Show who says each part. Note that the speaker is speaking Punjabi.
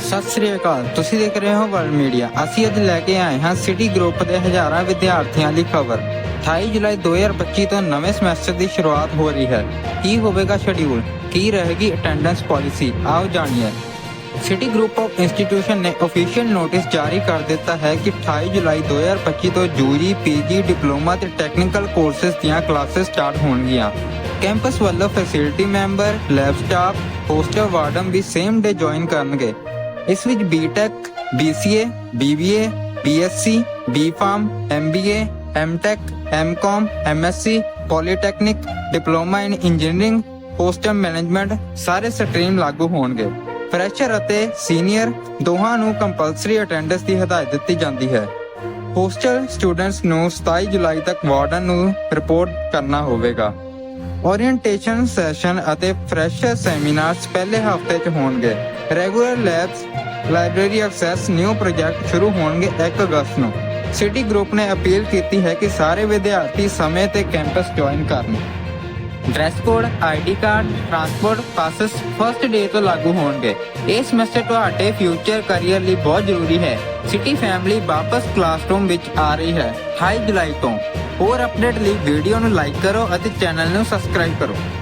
Speaker 1: ਸਤਿ ਸ੍ਰੀ ਅਕਾਲ। ਤੁਸੀਂ ਦੇਖ ਰਹੇ ਹੋ ਵਰਲਡ ਮੀਡੀਆ। ਅਸੀਂ ਅੱਜ ਲੈ ਕੇ ਆਏ ਹਾਂ ਸਿਟੀ ਗਰੁੱਪ ਦੇ ਹਜ਼ਾਰਾਂ ਵਿਦਿਆਰਥੀਆਂ ਦੀ ਖਬਰ। 28 ਜੁਲਾਈ 2025 ਤੋਂ ਨਵੇਂ ਸਮੈਸਟਰ ਦੀ ਸ਼ੁਰੂਆਤ ਹੋ ਰਹੀ ਹੈ। ਕੀ ਹੋਵੇਗਾ ਸ਼ਡਿਊਲ ਕੀ ਰਹੇਗੀ ਅਟੈਂਡੈਂਸ ਪਾਲਿਸੀ ਆਓ ਜਾਣੀਏ। ਸਿਟੀ ਗਰੁੱਪ ਆਫ ਇੰਸਟੀਟਿਊਸ਼ਨ ਨੇ ਅਫੀਸ਼ੀਅਲ ਨੋਟਿਸ ਜਾਰੀ ਕਰ ਦਿੱਤਾ ਹੈ ਕਿ 28 ਜੁਲਾਈ 2025 ਤੋਂ ਯੂਜੀ ਪੀਜੀ ਡਿਪਲੋਮਾ ਤੇ ਟੈਕਨੀਕਲ ਕੋਰਸਸ ਦੀਆਂ ਕਲਾਸਿਸ ਸਟਾਰਟ ਹੋਣਗੀਆਂ। ਕੈਂਪਸ ਵੱਲੋਂ facility member lab staff hostel warden ਵੀ ਸੇਮ ਡੇ ਜੁਆਇਨ ਕਰਨਗੇ। ਇਸ ਵਿੱਚ B Tech BCA BBA BSc BFarm MBA MTech MCom MSc polytechnic diploma in engineering hostel management ਸਾਰੇ ਸਟਰੀਮ ਲਾਗੂ ਹੋਣਗੇ। ਫਰੈਸ਼ਰ ਅਤੇ ਸੀਨੀਅਰ ਦੋਹਾਂ ਨੂੰ ਕੰਪਲਸਰੀ ਅਟੈਂਡੈਂਸ ਦੀ ਹਦਾਇਤ ਦਿੱਤੀ ਜਾਂਦੀ ਹੈ। ਹੋਸਟਲ ਸਟੂਡੈਂਟਸ ਨੂੰ 27 ਜੁਲਾਈ ਤੱਕ ਵਾਰਡਨ ਨੂੰ ਰਿਪੋਰਟ ਕਰਨਾ ਹੋਵੇਗਾ। ਓਰੀਐਂਟੇਸ਼ਨ ਸੈਸ਼ਨ ਅਤੇ ਫਰੈਸ਼ਰ ਸੈਮੀਨਾਰਸ ਪਹਿਲੇ ਹਫ਼ਤੇ 'ਚ ਹੋਣਗੇ। Regular labs library access new project ਸ਼ੁਰੂ ਹੋਣਗੇ 1 ਅਗਸਤ ਨੂੰ। ਸਿਟੀ ਗਰੁੱਪ ਨੇ ਅਪੀਲ ਕੀਤੀ ਹੈ ਕਿ ਸਾਰੇ ਵਿਦਿਆਰਥੀ ਸਮੇਂ ਤੇ ਕੈਂਪਸ ਜੁਆਇਨ ਕਰਨ। Dress code ID card transport passes first day ਤੋਂ ਲਾਗੂ ਹੋਣਗੇ। ਇਹ ਸਮੈਸਟਰ ਤੁਹਾਡੇ ਫਿਊਚਰ ਕੈਰੀਅਰ ਲਈ ਬਹੁਤ ਜ਼ਰੂਰੀ ਹੈ। ਸਿਟੀ ਫੈਮਿਲੀ ਵਾਪਸ ਕਲਾਸਰੂਮ ਵਿੱਚ ਆ ਰਹੀ ਹੈ 28 ਜੁਲਾਈ ਤੋਂ। ਹੋਰ ਅਪਡੇਟ ਲਈ ਵੀਡੀਓ ਨੂੰ ਲਾਈਕ ਕਰੋ ਅਤੇ ਚੈਨਲ ਨੂੰ ਸਬਸਕ੍ਰਾਈਬ ਕਰੋ।